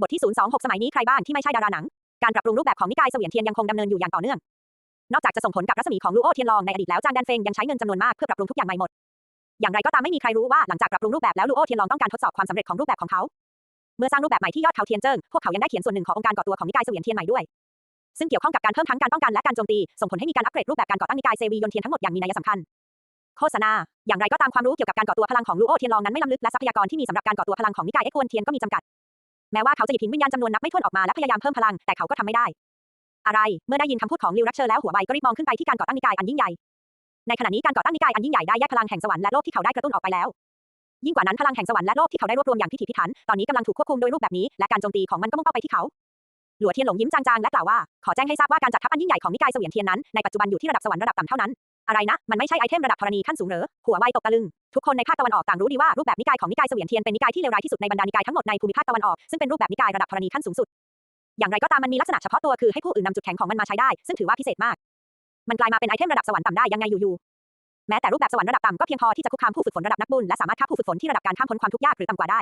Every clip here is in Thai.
บทที่ 026 สมัยนี้ใครบ้างที่ไม่ใช่ดาราหนัง การปรับปรุงรูปแบบของนิกายเสวียนเทียนยังคงดำเนินอยู่อย่างต่อเนื่อง นอกจากจะส่งผลกับรัศมีของลูโอเทียนลองในอดีตแล้วจางแดนเฟงยังใช้เงินจำนวนมากเพื่อปรับปรุงทุกอย่างใหม่หมด อย่างไรก็ตามไม่มีใครรู้ว่าหลังจากปรับปรุงรูปแบบแล้วลูโอเทียนลองต้องการทดสอบความสำเร็จของรูปแบบของเขา เมื่อสร้างรูปแบบใหม่ที่ยอดเขาเทียนเจิ้งพวกเขายังได้เขียนส่วนหนึ่งขององค์การก่อตัวของนิกายเสวียนเทียนใหม่ด้วย ซึ่งเกี่ยวข้องกับการเพิ่มทั้งการป้องกันและการโจมตี ส่งผลให้มีการอัปเกรดรูปแบบการก่อตั้งนิกายเซวียนเทียนทั้งหมดอย่างมีนัยสำคัญโฆษณา อย่างไรก็ตามความรู้เกี่ยวกับการก่อตัวพลังของลูโอเทียนลองนั้นไม่ล้ำลึกและทรัพยากรที่มีสำหรับการก่อตัวพลังของนิกายเอ็กควนเทียนก็มีจำกัด แม้ว่าเขาจะหยิบหินวิญญาณจำนวนนับไม่ถ้วนออกมาและพยายามเพิ่มพลัง แต่เขาก็ทำไม่ได้ อะไร เมื่อได้ยินคำพูดของลิวรัชเชอร์แล้วหัวใบก็รีบมองขึ้นไปที่การก่อตั้งนิกายอันยิ่งใหญ่ ในขณะนี้การก่อตั้งนิกายอันยิ่งใหญ่ได้แยกพลังแห่งสวรรค์และโลกที่เขาได้กระตุ้นออกไปแล้ว ยิ่งกว่านั้นพลังแห่งสวรรค์และโลกที่เขาได้รวบรวมอย่างพิถีพิถัน ตอนนี้กำลังถูกควบคุมโดยรูปแบบนี้ และการโจมตีของมันก็มุ่งเป้าไปที่เขาหลัวเทียนหลงยิ้มจางๆและกล่าวว่า ขอแจ้งให้ทราบว่าการจัดทัพอันยิ่งใหญ่ของนิกายเสวียนเทียนนั้น ในปัจจุบันอยู่ที่ระดับสวรรค์ระดับต่ำเท่านั้น อะไรนะ มันไม่ใช่ไอเทมระดับธรณีขั้นสูงเหรอ หัวไวตกตะลึง ทุกคนในภาคตะวันออกต่างรู้ดีว่ารูปแบบนิกายของนิกายเสวียนเทียนเป็นนิกายที่เลวร้ายที่สุดในบรรดานิกายทั้งหมดในภูมิภาคตะวันออก ซึ่งเป็นรูปแบบนิกายระดับธรณีขั้นสูงสุด อย่างไรก็ตามมันมีลักษณะเฉพาะตัวคือให้ผู้อื่นนำจุดแข็งของมันมาใช้ได้ ซึ่งถือว่าพิเศษมาก มันกลายมาเป็นไอเทมระดับสวรรค์ต่ำได้ยังไงอยู่ๆ แม้แต่รูปแบบสวรรค์ระดับต่ำก็เพียงพอที่จะคุกคามผู้ฝึกฝนระดับนักบุญและสามารถฆ่าผู้ฝึกฝนที่ระดับการข้ามพ้นความทุกข์ยากหรือต่ำกว่าได้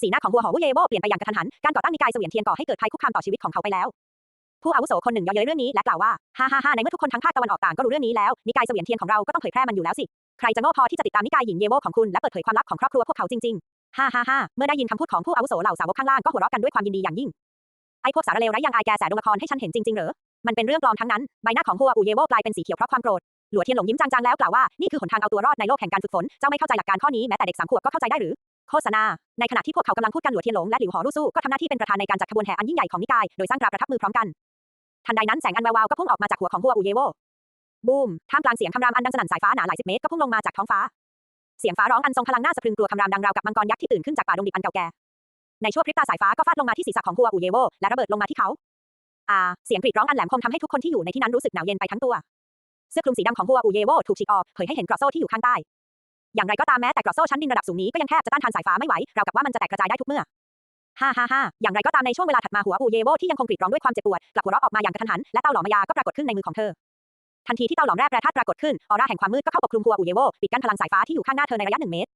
สีหน้าของหัวหอวุเยโบเปลี่ยนไปอย่างกระทันหัน การก่อตั้งนิกายเสวียนเทียนก่อให้เกิดภัยคุกคามต่อชีวิตของเขาไปแล้ว ผู้อาวุโสคนหนึ่งย่อเย้ยเรื่องนี้และกล่าวว่าฮ่าฮ่าฮ่าในเมื่อทุกคนทั้งภาคตะวันออกต่างก็รู้เรื่องนี้แล้วนิกายเสวียนเทียนของเราก็ต้องเผยแพร่มันอยู่แล้วสิใครจะโง่พอที่จะติดตามนิกายหญิงเยโวของคุณและเปิดเผยความลับของครอบครัวพวกเขาจริงๆฮ่าฮ่าฮ่าเมื่อได้ยินคำพูดของผู้อาวุโสเหล่าสาวกข้างล่างก็หัวเราะกันด้วยความยินดีอย่างยิ่งไอ้พวกสารเลวไร้ยังอายแกแสดงละครให้ฉันเห็นจริงๆเหรอมันเป็นเรื่องปลอมทั้งนั้นใบหน้าของหัวอูเยโวกลายเป็นสีเขียวเพราะความโกรธหลัวเทียนหลงยิ้มจางๆแล้วกล่าวว่านี่คือหนทางเอาตัวรอดในโลกแห่งการฝึกฝนเจ้าไม่เข้าใจหลักการข้อนี้แม้แต่เด็กสามขวบก็เข้าใจได้หรือโฆษณา ในขณะที่พวกเขากำลังพูดกันหลัวเทียนหลงและหลิวหอรุ่สู้ก็ทำหน้าที่เป็นประธานในการจัดขบวนแห่อันยิ่งใหญ่ของนิกาย โดยสร้างตราประทับมือพร้อมกัน ทันใดนั้นแสงอันแวววาวก็พุ่งออกมาจากหัวของหัวอูเยโวบูมท่ามกลางเสียงคำรามอันดังสนั่นสายฟ้าหนาหลายสิบเมตรก็พุ่งลงมาจากท้องฟ้า เสียงฟ้าร้องอันทรงพลังน่าสะพรึงกลัวคำรามดังราวกับมังกรยักษ์ที่ตื่นขึ้นจากป่าดงดิบอันเก่าแก่ในชั่วพริบตาสายฟ้าก็ฟาดลงมาที่ศีรษะของหัวอูเยโวและระเบิดลงมาที่เขาอ่าเสียงกรีดร้องอันแหลมคมทำให้ทุกคนที่อยู่ในที่นั้นรู้สึกหนาวเย็นไปทั้งตัวเสื้อคลุมสีดำของหัวอูเยโวถูกฉีกออกเผยให้เห็นกรอบโซ่ที่อยู่ข้างใต้อย่างไรก็ตามแม้แต่กรอบโซ่ชั้นดินระดับสูงนี้ก็ยังแทบจะต้านทานสายฟ้าไม่ไหวราวกับว่ามันจะแตกกระจายได้ทุกเมื่อ ฮ่าฮ่าฮ่าอย่างไรก็ตามในช่วงเวลาถัดมาหัวอูเยโวที่ยังคงกรีดร้องด้วยความเจ็บปวดกลับหัวเราะออกมาอย่างกระทันหันและเต้าหลอมมายาก็ปรากฏขึ้นในมือของเธอทันทีที่เต้าหลอมแร่แปรธาตุปรากฏขึ้นออร่าแห่งความมืดก็เข้าปกคลุมหัวอูเยโวปิดกั้นพลังสายฟ้าที่อยู่ข้างหน้าเธอในระยะหนึ่งเมตร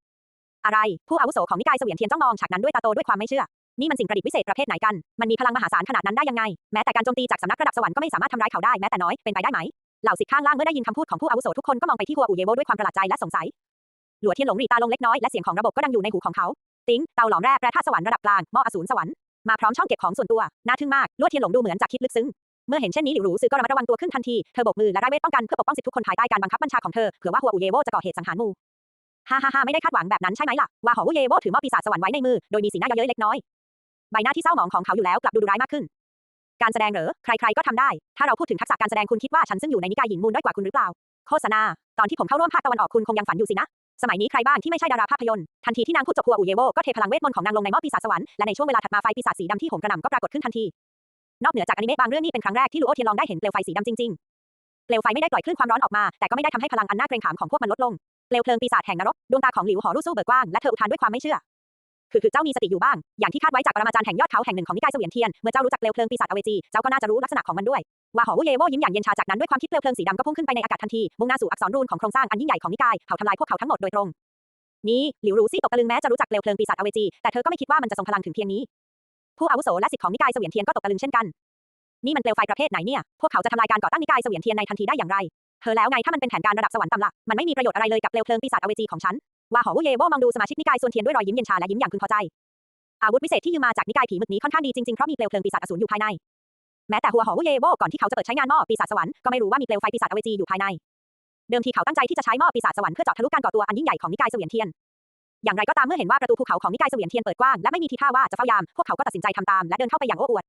อะไร ผู้อาวุโสของนิกายเสวียนเทียนจ้องมองฉากนั้นด้วยตาโตด้วยความไม่เชื่อนี่มันสิ่งประดิษฐ์วิเศษประเภทไหนกัน มันมีพลังมหาศาลขนาดนั้นได้ยังไง แม้แต่การโจมตีจากสำนักระดับสวรรค์ก็ไม่สามารถทำร้ายเขาได้แม้แต่น้อย เป็นไปได้ไหม เหล่าสิทธิ์ข้างล่างเมื่อได้ยินคำพูดของผู้อาวุโสทุกคนก็มองไปที่หัวอูเยโวด้วยความประหลาดใจและสงสัย หลัวเทียนหลงหรีตาลงเล็กน้อยและเสียงของระบบก็ดังอยู่ในหูของเขา ติ้ง เตาหลอมแร่แปรธาตุสวรรค์ระดับกลางหม้ออสูรสวรรค์ มาพร้อมช่องเก็บของส่วนตัว น่าทึ่งมาก ลวดเทียนหลงดูเหมือนจะคิดลึกซึ้ง เมื่อเห็นเช่นนี้หลิวหรูซือก็ระมัดระวังตัวขึ้นทันที เธอโบกมือและไร้เวทป้องกันเพื่อปกป้องสิทธิทุกคนภายใต้การบังคับบัญชาของเธอ เผื่อว่าหัวอูเยโวจะก่อเหตุสังหารหมู่ฮ่าฮ่าฮ่าไม่ได้คาดหวังแบบนั้นใช่ไหมล่ะ ว่าหอวูเยโวถือหม้อปีศาจสวรรค์ไว้ในมือ โดยมีสีหน้าเย้ยเล็กน้อย ใบหน้าที่เศร้าหมองของเขาอยู่แล้วกลับดูดุร้ายมากขึ้น การแสดงเหรอ ใครๆ ก็ทำได้ ถ้าเราพูดถึงทักษะการแสดงคุณคิดว่าฉันซึ่งอยู่ในนิกายหญิงมูลด้อยกว่าคุณหรือเปล่า โฆษณา ตอนที่ผมเข้าร่วมภาคตะวันออกคุณคงยังฝันอยู่สินะ สมัยนี้ใครบ้างที่ไม่ใช่ดาราภาพยนตร์ทันทีที่นางพูดจบหัวอูเยโวก็เทพลังเวทมนต์ของนางลงในหม้อปีศาจสวรรค์และในช่วงเวลาถัดมาไฟปีศาจสีดำที่โหมกระหน่ำก็ปรากฏขึ้นทันที นอกเหนือจากอนิเมะบางเรื่องนี่เป็นครั้งแรกที่ลูโอเทียนลองได้เห็นเปลวไฟสีดำจริงๆเปลวไฟไม่ได้ปล่อยคลื่นความร้อนออกมา แต่ก็ไม่ได้ทำให้พลังอันน่าเกรงขามของพวกมันลดลงเปลวเพลิงปีศาจแห่งนรกดวงตาของหลิวหอรุ่สู้เบิกกว้างและเธออุทานด้วยความไม่เชื่อคือคือเจ้ามีสติอยู่บ้าง อย่างที่คาดไว้จากปรมาจารย์แห่งยอดเขาแห่งหนึ่งของนิกายเสวียนเทียน เมื่อเจ้ารู้จักเปลวเพลิงปีศาจอเวจี เจ้าก็น่าจะรู้ลักษณะของมันด้วย ว่าหอวุเยโวยิ้มอย่างเย็นชาจากนั้นด้วยความคิดเปลวเพลิงสีดำก็พุ่งขึ้นไปในอากาศทันทีมุ่งหน้าสู่อักษรรูนของโครงสร้างอันยิ่งใหญ่ของนิกายเผาทำลายพวกเขาทั้งหมดโดยตรงนี่หลิวรู้ซี่ตกตะลึงแม้จะรู้จักเปลวเพลิงปีศาจอเวจีแต่เธอก็ไม่คิดว่ามันจะทรงพลังถึงเพียงนี้ ผู้อาวุโสและศิษย์ของนิกายเสวียนเทียนก็ตกตะลึงเช่นกัน นี่มันเปลวไฟประเภทไหนเนี่ย พวกเขาจะทำลายการก่อตั้งนิกายเสวียนเทียนในทันทีได้อย่างไร เธอแล้วไงถ้ามันเป็นแผนการระดับสวรรค์ต่ำละมันไม่มีประโยชน์อะไรเลยกับเปลวเพลิงปีศาจอเวจีของฉันว่าหอวุเยโวมองดูสมาชิกนิกายส่วนเทียนด้วยรอยยิ้มเย็นชาและยิ้มอย่างพึงพอใจ อาวุธวิเศษที่ยืมมาจากนิกายผีมึกนี้ค่อนข้างดีจริงๆเพราะมีเปลวเพลิงปีศาจอสูรอยู่ภายใน แม้แต่หัวหอวุเยโวก่อนที่เขาจะเปิดใช้งานหม้อปีศาจสวรรค์ก็ไม่รู้ว่ามีเปลวไฟปีศาจอเวจีอยู่ภายใน เดิมทีเขาตั้งใจที่จะใช้หม้อปีศาจสวรรค์เพื่อเจาะทะลุการก่อตัวอันยิ่งใหญ่ของนิกายเสวียนเทียน อย่างไรก็ตามเมื่อเห็นว่าประตูภูเขาของนิกายเสวียนเทียนเปิดกว้างและไม่มีทีท่าว่าจะเฝ้ายาม พวกเขาก็ตัดสินใจทำตามและเดินเข้าไปอย่างโอ้อวด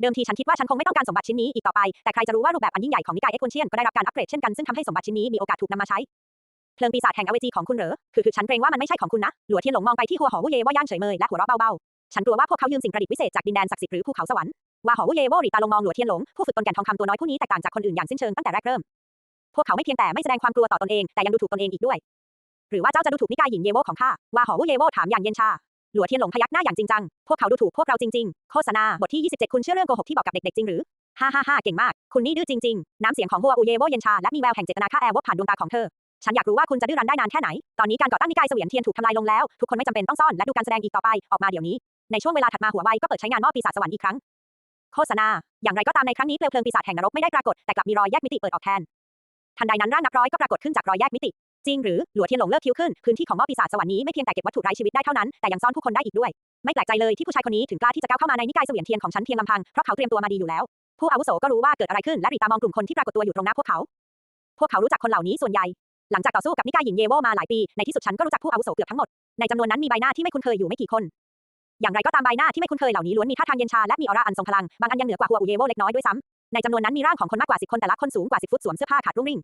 เดิมทีฉันคิดว่าฉันคงไม่ต้องการสมบัติชิ้นนี้อีกต่อไป แต่ใครจะรู้ว่ารูปแบบอันยิ่งใหญ่ของนิกายเอ็กคอนเชียนก็ได้รับการอัปเกรดเช่นกันซึ่งทำให้สมบัติชิ้นนี้มีโอกาสถูกนำมาใช้เพลิงปีศาจแห่งอเวจีของคุณเหรอคือคือฉันเกรงว่ามันไม่ใช่ของคุณนะหลัวเทียนหลงมองไปที่หัวหอวุเยว่าย่างเฉยเมยและหัวเราะเบาๆฉันกลัวว่าพวกเขายืมสิ่งประดิษฐ์วิเศษจากดินแดนศักดิ์สิทธิ์หรือภูเขาสวรรค์ ว่าหอวุเยโวหรีตาลงมองหลัวเทียนหลงผู้ฝึกตนแก่นทองคำตัวน้อยผู้นี้แตกต่างจากคนอื่นอย่างสิ้นเชิงตั้งแต่แรกเริ่ม พวกเขาไม่เพียงแต่ไม่แสดงความกลัวต่อตนเองแต่ยังดูถูกตนเองอีกด้วย หรือว่าเจ้าจะดูถูกนิกายหญิงเยโวของข้าว่าหอวุเยโวถามอย่างเย็นชาหลัวเทียนหลงพยักหน้าอย่างจริงจัง พวกเขาดูถูกพวกเราจริงๆ โฆษณาบทที่ 27 คุณเชื่อเรื่องโกหกที่บอกกับเด็กๆจริงหรือฮ่าฮ่าฮ่าเก่งมาก คุณนี่ดื้อจริงๆ น้ำเสียงของหัวอูเยโวเย็นชาและมีแววแห่งเจตนาฆ่าแอร์วบผ่านดวงตาของเธอ ฉันอยากรู้ว่าคุณจะดื้อรั้นได้นานแค่ไหน ตอนนี้การก่อตั้งนิกายเสวียนเทียนถูกทำลายลงแล้ว ทุกคนไม่จำเป็นต้องซ่อนและดูการแสดงอีกต่อไป ออกมาเดี๋ยวนี้ ในช่วงเวลาถัดมาหัวไวก็เปิดใช้งานหม้อปีศาจสวรรค์อีกครั้ง โฆษณา อย่างไรก็ตามในครั้งนี้เปลวเพลิงปีศาจแห่งนรกไม่ได้ปรากฏแต่กลับมีรอยแยกมิติเปิดออกแทน ทันใดนั้นร่างนับร้อยก็ปรากฏขึ้นจากรอยแยกมิติ จริงหรือหลัวเทียนหลงเลิกคิ้วขึ้น พื้นที่ของหม้อปีศาจสวรรค์นี้ไม่เพียงแต่เก็บวัตถุไร้ชีวิตได้เท่านั้น แต่ยังซ่อนผู้คนได้อีกด้วย ไม่แปลกใจเลยที่ผู้ชายคนนี้ถึงกล้าที่จะก้าวเข้ามาในนิกายเสวียนเทียนของฉันเพียงลำพัง เพราะเขาเตรียมตัวมาดีอยู่แล้ว ผู้อาวุโสก็รู้ว่าเกิดอะไรขึ้นและรีตามองกลุ่มคนที่ปรากฏตัวอยู่ตรงหน้าพวกเขา พวกเขารู้จักคนเหล่านี้ส่วนใหญ่ หลังจากต่อสู้กับนิกายหญิงเยโวมาหลายปี ในที่สุดฉันก็รู้จักผู้อาวุโสเกือบทั้งหมด ในจำนวนนั้นมีใบหน้าที่ไม่คุ้นเคยอยู่ไม่กี่คน อย่างไรก็ตามใบหน้าที่ไม่คุ้นเคยเหล่านี้ล้วนมีท่าทางเย็นชาและมีออร่าอันทรงพลัง บางอันยังเหนือกว่าหัวอูเยโวเล็กน้อยด้วยซ้ำในจำนวนนั้นมีร่างของคนมากกว่าสิบคนแต่ละคนสูงกว่าสิบฟุตสวมเสื้อผ้าขาดรุ่งริ่ง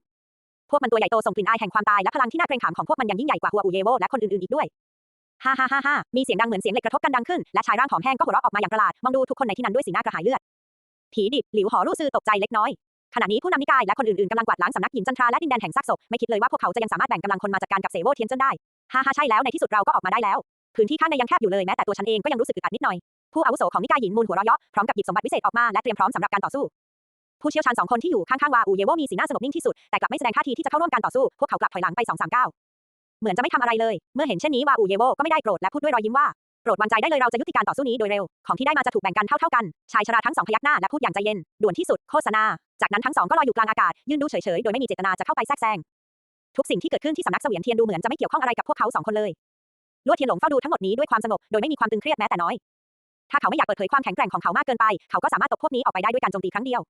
พวกมันตัวใหญ่โตส่งกลิ่นอายแห่งความตายและพลังที่น่าเกรงขามของพวกมันยังยิ่งใหญ่กว่าหัวอูเยโวและคนอื่นๆอีกด้วยฮ่าฮ่าฮ่าฮ่ามีเสียงดังเหมือนเสียงเหล็กกระทบกันดังขึ้น และชายร่างผอมแห้งก็หัวเราะออกมาอย่างประหลาด มองดูทุกคนในที่นั้นด้วยสีหน้ากระหายเลือด ผีดิบ หลิวหอรู้ซื่อตกใจเล็กน้อย ขณะนี้ผู้นำนิกายและคนอื่นๆกำลังกวาดล้างสำนักหินจันทราและดินแดนแห่งซากศพ ไม่คิดเลยว่าพวกเขาจะยังสามารถแบ่งกำลังคนมาจัดการกับเสโวเทียนจนได้ ฮ่าฮ่าใช่แล้วในที่สุดเราก็ออกมาได้แล้ว พื้นที่ข้างในยังแคบอยู่เลยแม้แต่ตัวฉันเองก็ยังรู้สึกอึดอัดนิดหน่อย ผู้อาวุโสของนิกายหยินมูลหัวเราะเยาะพร้อมกับหยิบสมบัติพิเศษออกมาและเตรียมพร้อมสำหรับการต่อสู้ ผู้เชี่ยวชาญสองคนที่อยู่ข้างๆวาอูเยโวมีสีหน้าสงบนิ่งที่สุดแต่กลับไม่แสดงท่าทีที่จะเข้าร่วมการต่อสู้พวกเขากลับถอยหลังไปสองสามก้าวเหมือนจะไม่ทำอะไรเลย เมื่อเห็นเช่นนี้วาอูเยโวก็ไม่ได้โกรธและพูดด้วยรอยยิ้มว่าโปรดวางใจได้เลยเราจะยุติการต่อสู้นี้โดยเร็ว ของที่ได้มาจะถูกแบ่งกันเท่าๆกัน ชายชราทั้งสองพยักหน้าและพูดอย่างใจเย็น ด่วนที่สุด โฆษณา จากนั้นทั้งสองก็ลอยอยู่กลางอากาศ ยืนดูเฉยๆ โดยไม่มีเจตนาจะเข้าไปแทรกแซง ทุกสิ่งที่เกิดขึ้นที่สำนักเสวียนเทียนดูเหมือนจะไม่เกี่ยวข้องอะไรกับพวกเขาสองคนเลย ลวดเทียนหลงเฝ้าดูทั้งหมดนี้ด้วยความสงบ โดยไม่มีความตึงเครียดแม้แต่น้อย ถ้าเขาไม่อยากเปิดเผยความแข็งแกร่งของเขามากเกินไป เขาก็สามารถตบพวกนี้ออกไปได้ด้วยการโจมตีครั้งเดียว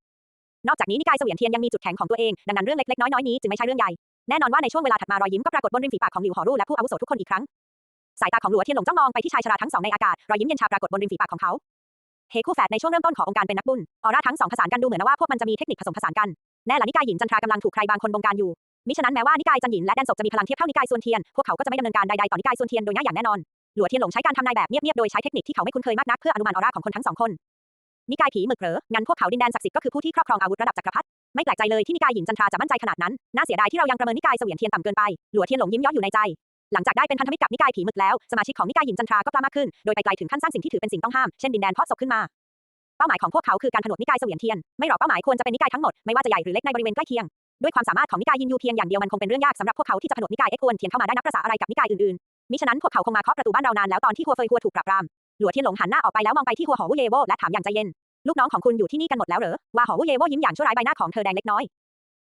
นอกจากนี้นิกายเสวียนเทียนยังมีจุดแข็งของตัวเอง ดังนั้นเรื่องเล็กๆน้อยๆนี้จึงไม่ใช่เรื่องใหญ่ แน่นอนว่าในช่วงเวลาถัดมารอยยิ้มก็ปรากฏบนริมฝีปากของหลิวหอรู่และผู้อาวุโสทุกคนอีกครั้ง สายตาของหลัวเทียนหลงจ้องมองไปที่ชายชราทั้งสองในอากาศ รอยยิ้มเย็นชาปรากฏบนริมฝีปากของเขาเฮคู่แฝดในช่วงเริ่มต้นขององค์การเป็นนักบุญออร่าทั้งสองผสานกันดูเหมือนว่าพวกมันจะมีเทคนิคผสมผสานกันแน่ละนิกายหญินจันทรากำลังถูกใครบางคนบงการอยู่ มิฉะนั้นแม้ว่านิกายจันหยินและแดนศพจะมีพลังเทียบเท่านิกายส่วนเทียน พวกเขาก็จะไม่ดำเนินการใดๆต่อนิกายส่วนเทียนโดยง่ายอย่างแน่นอน หลัวเทียนหลงใช้การทำนายแบบเงียบๆ โดยใช้เทคนิคที่เขาไม่คุ้นเคยมากนักเพื่ออนุมานออร่าของคนทั้งสองคน นิกายผีหมึกเหรองั้นพวกเขาดินแดนศักดิ์สิทธิ์ก็คือผู้ที่ครอบครองอาวุธระดับจักรพรรดิ ไม่แปลกใจเลยที่นิกายหญินจันทราจะมั่นใจขนาดนั้น น่าเสียดายที่เรายังประเมินนิกายเสวียนเทียนต่ำเกินไป หลัวเทียนหลงยิ้มย้ออยู่ในใจ หลังจากได้เป็นพันธมิตรกับนิกายผีหมึกแล้ว สมาชิกของนิกายหญินจันทราก็กล้ามากขึ้น โดยไปไกลถึงขั้นสร้างสิ่งที่ถือเป็นสิ่งต้องห้าม เช่นดินแดนทอดศพขึ้นมาเป้าหมายของพวกเขาคือการผนวกนิกายเสวียนเทียน ไม่หรอกเป้าหมายควรจะเป็นนิกายทั้งหมด ไม่ว่าจะใหญ่หรือเล็กในบริเวณใกล้เคียง ด้วยความสามารถของนิกายยินยูเพียงอย่างเดียวมันคงเป็นเรื่องยากสำหรับพวกเขาที่จะผนวกนิกายเอ็กควนเทียนเข้ามาได้นับประสาอะไรกับนิกายอื่นๆ มิฉะนั้นพวกเขาคงมาเคาะประตูบ้านเรานานแล้วตอนที่หัวเฟยหัวถูกปราบปราม หลัวเทียนหลงหันหน้าออกไปแล้วมองไปที่หัวหอวุเยโวและถามอย่างใจเย็น ลูกน้องของคุณอยู่ที่นี่กันหมดแล้วเหรอว่าหอวุเยโวยิ้มอย่างชั่วร้ายใบหน้าของเธอแดงเล็กน้อย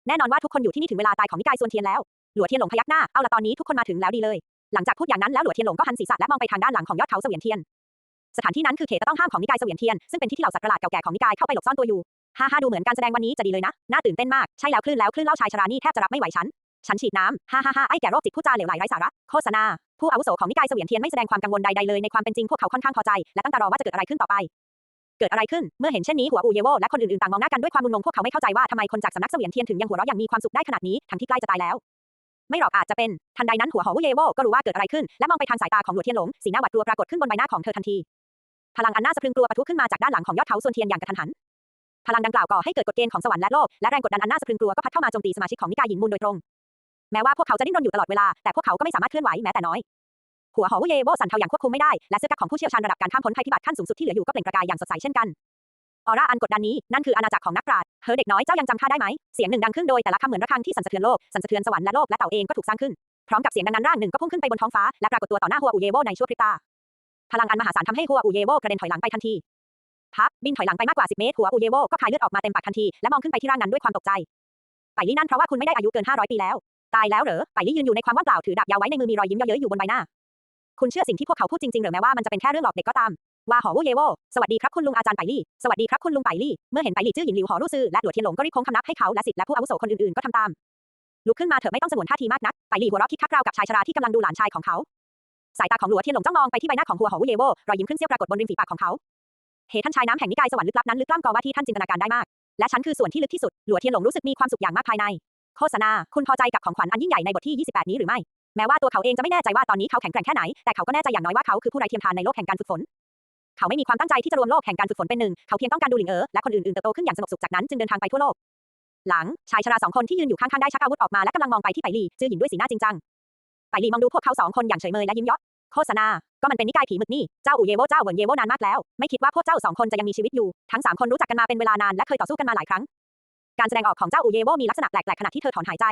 แน่นอนว่าทุกคนอยู่ที่นี่ถึงเวลาตายของนิกายส่วนเทียนแล้ว หลัวเทียนหลงพยักหน้า เอาละตอนนี้ทุกคนมาถึงแล้วดีเลย หลังจากพูดอย่างนั้นแล้วหลัวเทียนหลงก็หันศีรษะและมองไปทางด้านหลังของยอดเขาเสวียนเทียน สถานที่นั้นคือเขตต้องห้ามของนิกายเสวียนเทียน ซึ่งเป็นที่ที่เหล่าสัตว์ประหลาดเก่าแก่ของนิกายเข้าไปหลบซ่อนตัวอยู่ฮ่าฮ่าดูเหมือนการแสดงวันนี้จะดีเลยนะ น่าตื่นเต้นมาก ใช่แล้วคลื่นแล้วคลื่นเล่าชายชรานี่แทบจะรับไม่ไหวฉัน ฉันฉีดน้ำฮ่าฮ่าฮ่าไอ้แก่โรคจิตผู้จาเหลวไหลไร้สาระ โฆษณา ผู้อาวุโสของนิกายเสวียนเทียนไม่แสดงความกังวลใดๆเลยในความเป็นจริงพวกเขาค่อนข้างพอใจ และตั้งตารอว่าจะเกิดอะไรขึ้นต่อไป เกิดอะไรขึ้น เมื่อเห็นเช่นนี้หัวอูเยโวและคนอื่นๆต่างมองหน้ากันด้วยความงงพวกเขาไม่เข้าใจว่าทำไมคนจากสำนักเสวียนเทียนถึงยังหัวเราะอย่างมีความสุขได้ขนาดนี้ทั้งที่ใกล้จะตายแล้วไม่หรอกอาจจะเป็นทันใดนั้นหัวหอวูเยโวก็รู้ว่าเกิดอะไรขึ้นและมองไปทางสายตาของหลวเทียนหลงสีหน้าหวาดกลัวปรากฏขึ้นบนใบหน้าของเธอทันที พลังอันน่าสะพรึงกลัวปะทุขึ้นมาจากด้านหลังของยอดเขาส่วนเทียนอย่างกระทันหัน พลังดังกล่าวก่อให้เกิดกฎเกณฑ์ของสวรรค์และโลก และแรงกดดันอันน่าสะพรึงกลัวก็พัดเข้ามาโจมตีสมาชิกของนิกายหญินมูลโดยตรง แม้ว่าพวกเขาจะดิ้นรนอยู่ตลอดเวลา แต่พวกเขาก็ไม่สามารถเคลื่อนไหวแม้แต่น้อย หัวหอวูเยโวสันเทาอย่างควบคุมไม่ได้ และเสื้อกั๊กของผู้เชี่ยวชาญระดับการข้ามพ้นภัยพิบัติขั้นสูงสุดที่เหลืออยู่ก็เปล่งประกายอย่างสดใสเช่นกัน ออร่าอันกดดันนี้นั่นคืออาณาจักรของนักปราชญ์ เธอเด็กน้อยเจ้ายังจำข้าได้ไหม เสียงหนึ่งดังขึ้นโดยแต่ละคำเหมือนระฆังที่สั่นสะเทือนโลก สั่นสะเทือนสวรรค์และโลกและเต่าเองก็ถูกสร้างขึ้น พร้อมกับเสียงดังนั้นร่างหนึ่งก็พุ่งขึ้นไปบนท้องฟ้าและปรากฏตัวต่อหน้าหัวอูเยโวในชั่วพริบตา พลังอันมหาศาลทำให้หัวอูเยโวกระเด็นถอยหลังไปทันที พับบินถอยหลังไปมากกว่า 10 เมตร หัวอูเยโวก็คายเลือดออกมาเต็มปากทันที และมองขึ้นไปที่ร่างนั้นด้วยความตกใจ ไปลี่นั่นเพราะว่าคุณไม่ได้อายุเกิน 500 ปีแล้ว ตายแล้วเหรอ ไปลี่ยืนอยู่ในความว่างเปล่าถือดาบยาวไว้ในมือมีรอยยิ้มเย้ยๆอยู่บนใบหน้า คุณเชื่อสิ่งที่พวกเขาพูดจริงๆหรือแม้ว่ามันจะเป็นแค่เรื่องหลอกเด็กก็ตามว่าหอวูเยโว สวัสดีครับคุณลุงอาจารย์ไปลี่ สวัสดีครับคุณลุงไปลี่ เมื่อเห็นไปลี่จื้อหญิงหลิวหอรู้ซื่อและหลัวเทียนหลงก็รีบโค้งคำนับให้เขาและสิทธิ์และผู้อาวุโสคนอื่นๆก็ทำตาม ลุกขึ้นมาเถอะไม่ต้องสงวนท่าทีมากนัก ไปลี่หัวเราะคิกคักราวกับชายชราที่กำลังดูหลานชายของเขา สายตาของหลัวเทียนหลงจ้องมองไปที่ใบหน้าของหัวหอวูเยโวรอยยิ้มขึ้นเสี้ยวปรากฏบนริมฝีปากของเขาเฮท่านชายน้ำแห่งนิกายสวรรค์ลึกลับนั้นลึกล้ำกว่าที่ท่านจินตนาการได้มาก และฉันคือส่วนที่ลึกที่สุด หลัวเทียนหลงรู้สึกมีความสุขอย่างมากภายใน โฆษณา คุณพอใจกับของขวัญอันยิ่งใหญ่ในบทที่ 28 นี้หรือไม่ แม้ว่าตัวเขาเองจะไม่แน่ใจว่าตอนนี้เขาแข็งแกร่งแค่ไหน แต่เขาก็แน่ใจอย่างน้อยว่าเขาคือผู้ไร้เทียมทานในโลกแห่งการฝึกฝน เขาไม่มีความตั้งใจที่จะรวมโลกแห่งการฝึกฝนเป็นหนึ่ง เขาเพียงต้องการดูหลิงเอ๋อและคนอื่นๆเติบโตขึ้นอย่างสงบสุขจากนั้นจึงเดินทางไปทั่วโลก หลังชายชราสองคนที่ยืนอยู่ข้างๆได้ชักอาวุธออกมาและกำลังมองไปที่ไปลี่จื้อหินด้วยสีหน้าจริงจัง ไปลีมองดูพวกเขาสองคนอย่างเฉยเมยและยิ้มเยาะโฆษณา ก็มันเป็นนิกายผีมึกนี่ เจ้าอูเยโวเจ้าเหวินเยโวนานมากแล้ว ไม่คิดว่าพวกเจ้าสองคนจะยังมีชีวิตอยู่ ทั้งสามคนรู้จักกันมาเป็นเวลานานและเคยต่อสู้กันมาหลายครั้ง การแสดงออกของเจ้าอูเยโวมีลักษณะแปลกๆขณะที่เธอถอนหายใจ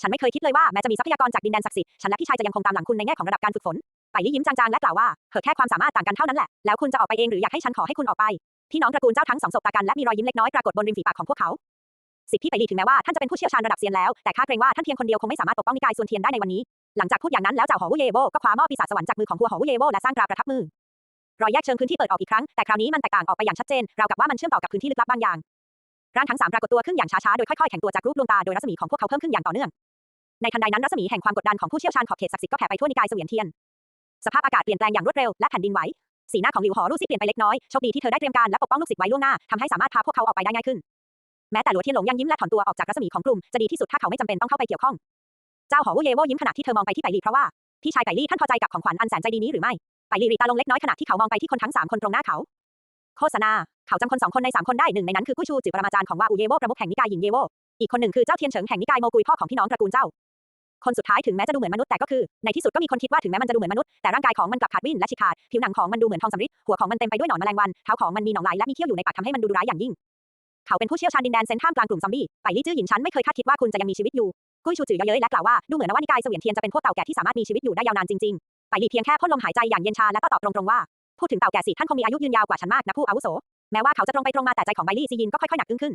ฉันไม่เคยคิดเลยว่าแม้จะมีทรัพยากรจากดินแดนศักดิ์สิทธิ์ ฉันและพี่ชายจะยังคงตามหลังคุณในแง่ของระดับการฝึกฝน ไปลี่ยิ้มจางๆและกล่าวว่าเหอแค่ความสามารถต่างกันเท่านั้นแหละ แล้วคุณจะออกไปเองหรืออยากให้ฉันขอให้คุณออกไป พี่น้องตระกูลเจ้าทั้งสองสบตากันและมีรอยยิ้มเล็กน้อยปรากฏบนริมฝีปากของพวกเขาสิทธิพี่ไปลี่ถึงแม้ว่าท่านจะเป็นผู้เชี่ยวชาญระดับเซียนแล้วแต่ข้าเกรงว่าท่านเพียงคนเดียวคงไม่สามารถปกป้องนิกายส่วนเทียนได้ในวันนี้ หลังจากพูดอย่างนั้นแล้วเจ้าหอวูเยโบก็คว้าหม้อปีศาจสวรรค์จากมือของหัวหอวูเยโบและสร้างตราประทับมือ รอยแยกเชิงพื้นที่เปิดออกอีกครั้ง แต่คราวนี้มันแตกต่างออกไปอย่างชัดเจนราวกับว่ามันเชื่อมต่อกับพื้นที่ลึกลับบางอย่าง ร่างทั้งสามปรากฏตัวขึ้นอย่างช้าๆ โดยค่อยๆ แข็งตัวจากรูปดวงตา โดยรัศมีของพวกเขาเพิ่มขึ้นอย่างต่อเนื่อง ในทันใดนั้นรัศมีแห่งความกดดันของผู้เชี่ยวชาญขอบเขตศักดิ์สิทธิ์ก็แผ่ไปทั่วนิกายเสวียนเทียน สภาพอากาศเปลี่ยนแปลงอย่างรวดเร็วและแผ่นดินไหว สีหน้าของหลิวหอรู้สิเปลี่ยนไปเล็กน้อย โชคดีที่เธอได้เตรียมการและปกป้องลูกศิษย์ไว้ล่วงหน้าทำให้สามารถพาพวกเขาออกไปได้ง่ายขึ้น แม้แต่หลัวเทียนหลงยังยิ้มและถอนตัวออกจากรัศมีของกลุ่ม จะดีที่สุดถ้าเขาไม่จำเป็นต้องเข้าไปเกี่ยวข้อง เจ้าหอวูเยโวยิ้มขณะที่เธอมองไปที่ไปลี่เพราะว่าพี่ชายไปลี่ท่านพอใจกับของขวัญอันแสนใจดีนี้หรือไม่ไปลี่รีตาลงเล็กน้อยขณะที่เขามองไปที่คนทั้งสามคนตรงหน้าเขา โฆษณา เขาจำคนสองคนในสามคนได้หนึ่งในนั้นคือกู้ชูจือปรมาจารย์ของวาอูเยโวประมุขแห่งนิกายหญิงเยโวอีกคนหนึ่งคือเจ้าเทียนเฉิงแห่งนิกายโมกุยพ่อของพี่น้องตระกูลเจ้า คนสุดท้ายถึงแม้จะดูเหมือนมนุษย์แต่ก็คือ ในที่สุดก็มีคนคิดว่าถึงแม้มันจะดูเหมือนมนุษย์แต่ร่างกายของมันกลับขาดวิ่นและฉีกขาดผิวหนังของมันดูเหมือนทองสำริดหัวของมันเต็มไปด้วยหนอนแมลงวันเท้าของมันมีหนองลายและมีเขี้ยวอยู่ในปากทำให้มันดูร้ายอย่างยิ่ง เขาเป็นผู้เชี่ยวชาญดินแดนเซนท่ามกลางกลุ่มซอมบี้ไปลี่จื้อหยินฉันไม่เคยคาดคิดว่าคุณจะยังมีชีวิตอยู่ กุ้ยชูจือเย้ยและกล่าวว่าดูเหมือนว่านิกายเสวียนเทียนจะเป็นพวกเต่าแก่ที่สามารถมีชีวิตอยู่ได้ยาวนานจริงๆไปลีเพียงแค่พ่นลมหายใจอย่างเย็นชาและก็ตอบตรงๆว่าพูดถึงเต่าแก่สิท่านคงมีอายุยืนยาวกว่าฉันมากนะผู้อาวุโสแม้ว่าเขาจะตรงไปตรงมาแต่ใจของไบลี่ซียินก็ค่อยๆหนักอึ้งขึ้น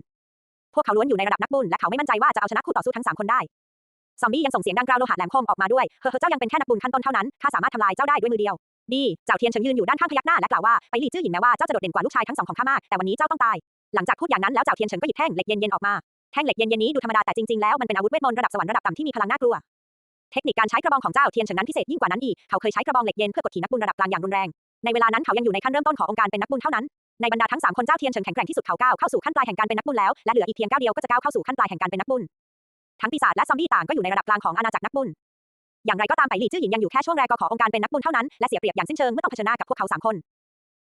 พวกเขาล้วนอยู่ในระดับนักบุญและเขาไม่มั่นใจว่าจะเอาชนะคู่ต่อสู้ทั้งสามคนได้ ซอมบี้ยังส่งเสียงดังกราวโลหะแหลมคมออกมาด้วย เฮ้อเจ้ายังเป็นแค่นักบุญขั้นต้นเท่านั้น ข้าสามารถทำลายเจ้าได้ด้วยมือเดียว ดี เจ้าเทียนเฉิงยืนอยู่ด้านข้างพยักหน้าและกล่าวว่าไปหลี่จื้อหยินแม้ว่าเจ้าจะโดดเด่นกว่าลูกชายทั้งสองของข้ามาก แต่วันนี้เจ้าต้องตาย หลังจากพูดอย่างนั้นแล้วเจ้าเทียนเฉิงก็หยิบแท่งเหล็กเย็นๆออกมา แท่งเหล็กเย็นๆนี้ดูธรรมดาแต่จริงๆแล้วมันเป็นอาวุธเวทมนต์ระดับสวรรค์ระดับต่ำที่มีพลังน่ากลัว เทคนิคการใช้กระบองของเจ้าเทียนเฉิงนั้นพิเศษยิ่งกว่านั้นอีก เขาเคยใช้กระบองเหล็กเย็นเพื่อกดขี่นักบุญระดับกลางอย่างรุนแรง ในเวลานั้นเขายังอยู่ในขั้นเริ่มต้นขององค์การเป็นนักบุญเท่านั้น ในบรรดาทั้งสามคนเจ้าเทียนเฉิงแข็งแกร่งที่สุดเขาก้าวเข้าสู่ขั้นปลายแห่งการเป็นนักบุญแล้ว และเหลืออีกเพียงก้าวเดียวก็จะก้าวเข้าสู่ขั้นปลายแห่งการเป็นนักบุญ ทั้งปีศาจและซอมบี้ต่างก็อยู่ในระดับกลางของอาณาจักรนักบุญอย่างไรก็ตามไปหลี่จื้อหยินยังอยู่แค่ช่วงแรกก็ขององค์การเป็นนักบุญเท่านั้นและเสียเปรียบอย่างสิ้นเชิงเมื่อต้องเผชิญหน้ากับพวกเขาสามคน